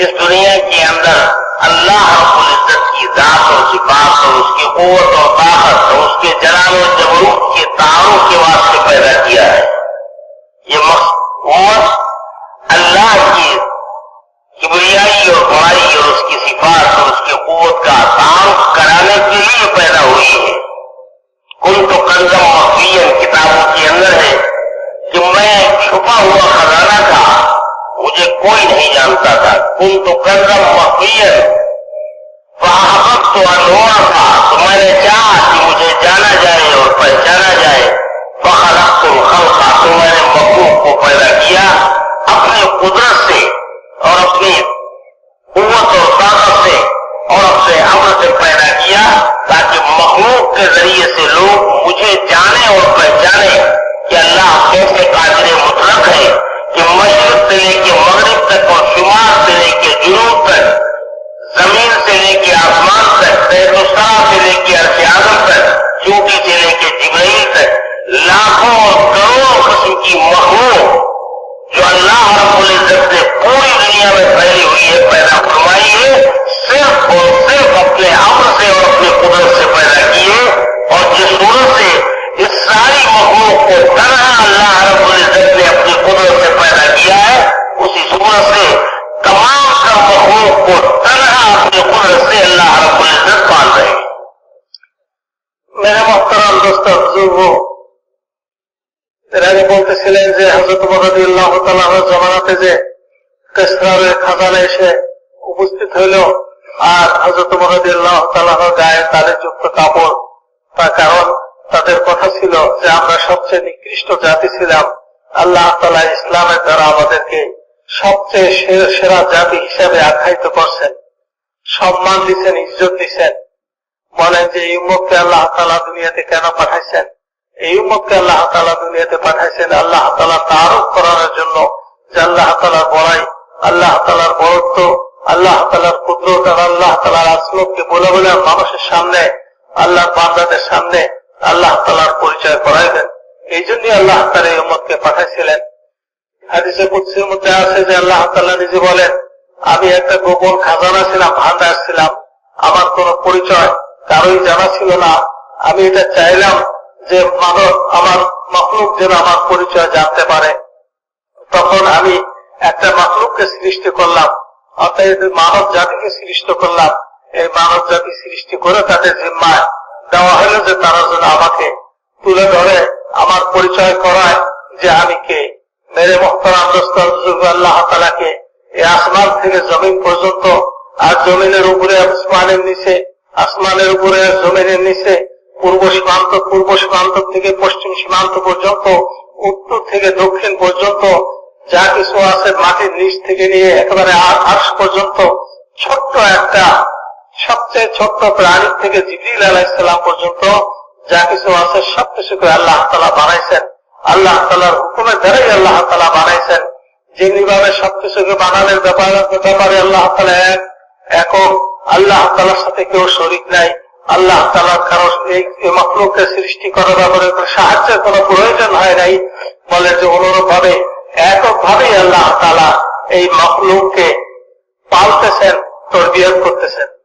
اس دنیا کے اندر اللہ رب العزت کی ذات اور صفات اور اس کی قوت اور طاقت اور اس کے جلال و جبروت کے تعاروں کے واسطے پیدا کیا ہے۔ یہ مخصوص اللہ کی کبریائی اور بڑائی اور اس کی صفات اور اس کی قوت کا تعارف کرانے کے لیے پیدا ہوئی ہے۔ کن تو کنزم مفین کتابوں کے اندر ہے کہ میں چھپا ہوا کوئی نہیں جانتا تھا۔ ان تو کرم مفیر وہاں تو انوڑا تھا۔ تو میں نے چاہا کہ مجھے جانا جائے اور پہچانا جائے۔ بخلق تو تو میں نے مخلوق کو پیدا کیا اپنے قدرت سے اور اپنی قوت اور طاقت سے اور اپنے امر سے پیدا کیا تاکہ مخلوق کے ذریعے سے لوگ مجھے جانے اور پہچانے۔ মেরে দোস্ত এর আগে বলতেছিলেন যে হজরত জমানাতে যে এসে উপস্থিত হইল আর হজরত গায়ে তাদের যুক্ত কাপড়। তার কারণ তাদের কথা ছিল যে আমরা সবচেয়ে নিকৃষ্ট জাতি ছিলাম। আল্লাহ তালা ইসলামের দ্বারা আমাদেরকে সবচেয়ে সেরা জাতি হিসাবে আখ্যায়িত করছেন। সম্মান দিচ্ছেন ইজ্জত দিচ্ছেন বলেন যে, এই উম্মতকে আল্লাহ তালা দুনিয়াতে কেন পাঠাইছেন? এই উম্মতকে আল্লাহ তালা দুনিয়াতে পাঠাইছেন আল্লাহ তালা তারক করানোর জন্য যে আল্লাহ তালার বড়াই, আল্লাহ তালার বরত্ব, আল্লাহ তালার কুদরত আর আল্লাহ তালার আসলককে বলে বলে মানুষের সামনে, আল্লাহর বান্দাদের সামনে আল্লাহ তালার পরিচয় করাইবেন এই জন্যই আল্লাহ তালা এই উম্মতকে পাঠাইছিলেন। হাদিসে কুৎসির মধ্যে আছে যে আল্লাহ তালা নিজে বলেন, আমি একটা গোপন খাজানা ছিলাম, ভান্ডার ছিলাম। আমার কোন পরিচয় কারোই জানা ছিল না। আমি এটা চাইলাম যে মানব আমার মখলুক যেন আমার পরিচয় জানতে পারে। তখন আমি একটা মখলুককে সৃষ্টি করলাম অর্থাৎ মানব জাতিকে সৃষ্টি করলাম। এই মানব জাতি সৃষ্টি করে তাদের জিম্মায় দেওয়া হলো যে তারা যেন আমাকে তুলে ধরে, আমার পরিচয় করায় যে আমি কে। মেরে মোহতারাম আল্লাহ তালাকে এই আসমান থেকে জমিন পর্যন্ত আর জমিনের উপরে আসমানের নিচে আসমানের উপরে, জমিনের নিচে, পূর্ব সীমান্ত পূর্ব সীমান্ত থেকে পশ্চিম সীমান্ত পর্যন্ত, উত্তর থেকে দক্ষিণ পর্যন্ত, যা কিছু আছে মাটির নিচ থেকে নিয়ে একেবারে আর্শ পর্যন্ত, ছোট্ট একটা, সবচেয়ে ছোট্ট প্রাণীর থেকে জিবরিল আলাইসাল্লাম পর্যন্ত যা কিছু আছে সবকিছুকে আল্লাহ তালা বানাইছেন। আল্লাহ তালার হুকুমের দ্বারাই আল্লাহ তালা বানাইছেন। যেমনি ভাবে সবকিছুকে বানানোর ব্যাপারে ব্যাপারে আল্লাহ তালা এক একক আল্লাহ তালার সাথে কেউ শরিক নাই। আল্লাহ তালার কারও এই মাকলুকে সৃষ্টি করার ব্যাপারে সাহায্যের কোনো প্রয়োজন হয় নাই। বলে যে অনুরূপ ভাবে একক ভাবেই আল্লাহ তালা এই মাকলুককে পালতেছেন, তরবিয়ত করতেছেন।